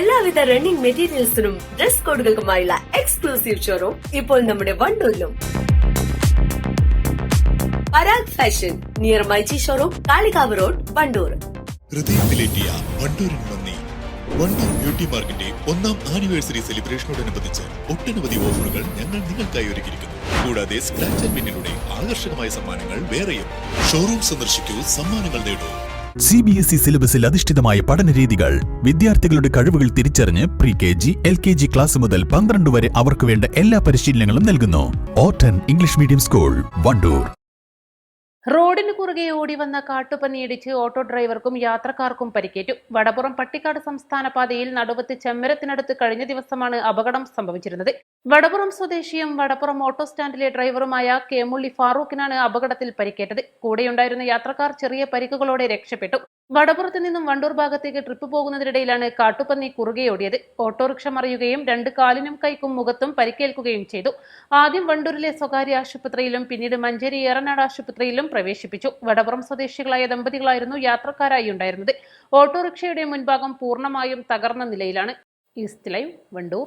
എല്ലാവിധ റണ്ണിംഗ് മെറ്റീരിയൽസിനും ഡ്രസ് കോഡുകൾക്കുമായുള്ള എക്സ്ക്ലൂസീവ് ഷോറൂം ഇപ്പോൾ നമ്മുടെ വണ്ടൂരിലും. Parag fashion near myG showroom Kalikavu road Vandoor ഹൃദയത്തിലേറ്റിയ വണ്ടൂരിന് നന്ദി. വണ്ടൂർ ബ്യൂട്ടി മാർക്കിന്റെ ഒന്നാം ആനിവേഴ്സറി സെലിബ്രേഷനോടനുബന്ധിച്ച് ഒട്ടനവധി ഓഫറുകൾ ഞങ്ങൾ നിങ്ങൾക്കായി ഒരുക്കിയിരിക്കുന്നു. കൂടാതെ സ്ക്രാച്ച് ആൻഡ് പിന്നിലൂടെ ആകർഷകമായ സമ്മാനങ്ങൾ വേറെയും. ഷോറൂം സന്ദർശിക്കൂ സമ്മാനങ്ങൾ നേടൂ. സി ബി എസ് ഇ സിലബസിൽ അധിഷ്ഠിതമായ പഠനരീതികൾ വിദ്യാർത്ഥികളുടെ കഴിവുകൾ തിരിച്ചറിഞ്ഞ് pre K G L K G class മുതൽ പന്ത്രണ്ട് വരെ അവർക്ക് വേണ്ട എല്ലാ പരിശീലനങ്ങളും നൽകുന്നു. ഓട്ടൻ ഇംഗ്ലീഷ് മീഡിയം സ്കൂൾ വണ്ടൂർ. റോഡിന് കുറുകെ ഓടി വന്ന കാട്ടുപന്നിയിടിച്ച് ഓട്ടോ ഡ്രൈവർക്കും യാത്രക്കാർക്കും പരിക്കേറ്റു. വടപുറം പട്ടിക്കാട് സംസ്ഥാന പാതയിൽ നടുവത്ത് ചെമ്മരത്തിനടുത്ത് കഴിഞ്ഞ ദിവസമാണ് അപകടം സംഭവിച്ചിരുന്നത്. വടപുറം സ്വദേശിയും വടപുറം ഓട്ടോ സ്റ്റാൻഡിലെ ഡ്രൈവറുമായ കേമുള്ളി ഫാറൂഖിനാണ് അപകടത്തിൽ പരിക്കേറ്റത്. കൂടെയുണ്ടായിരുന്ന യാത്രക്കാർ ചെറിയ പരിക്കുകളോടെ രക്ഷപ്പെട്ടു. വടപുറത്ത് നിന്നും വണ്ടൂർ ഭാഗത്തേക്ക് ട്രിപ്പ് പോകുന്നതിനിടയിലാണ് കാട്ടുപന്നി കുറുകയോടിയത് ഓട്ടോറിക്ഷ മറിയുകയും രണ്ട് കാലിനും കൈക്കും മുഖത്തും പരിക്കേൽക്കുകയും ചെയ്തു. ആദ്യം വണ്ടൂരിലെ സ്വകാര്യ ആശുപത്രിയിലും പിന്നീട് മഞ്ചേരി ഏറനാട് ആശുപത്രിയിലും പ്രവേശിപ്പിച്ചു. വടപുറം സ്വദേശികളായ ദമ്പതികളായിരുന്നു യാത്രക്കാരായി ഉണ്ടായിരുന്നത്. ഓട്ടോറിക്ഷയുടെ മുൻഭാഗം പൂർണമായും തകർന്ന നിലയിലാണ്. East live Vandoor.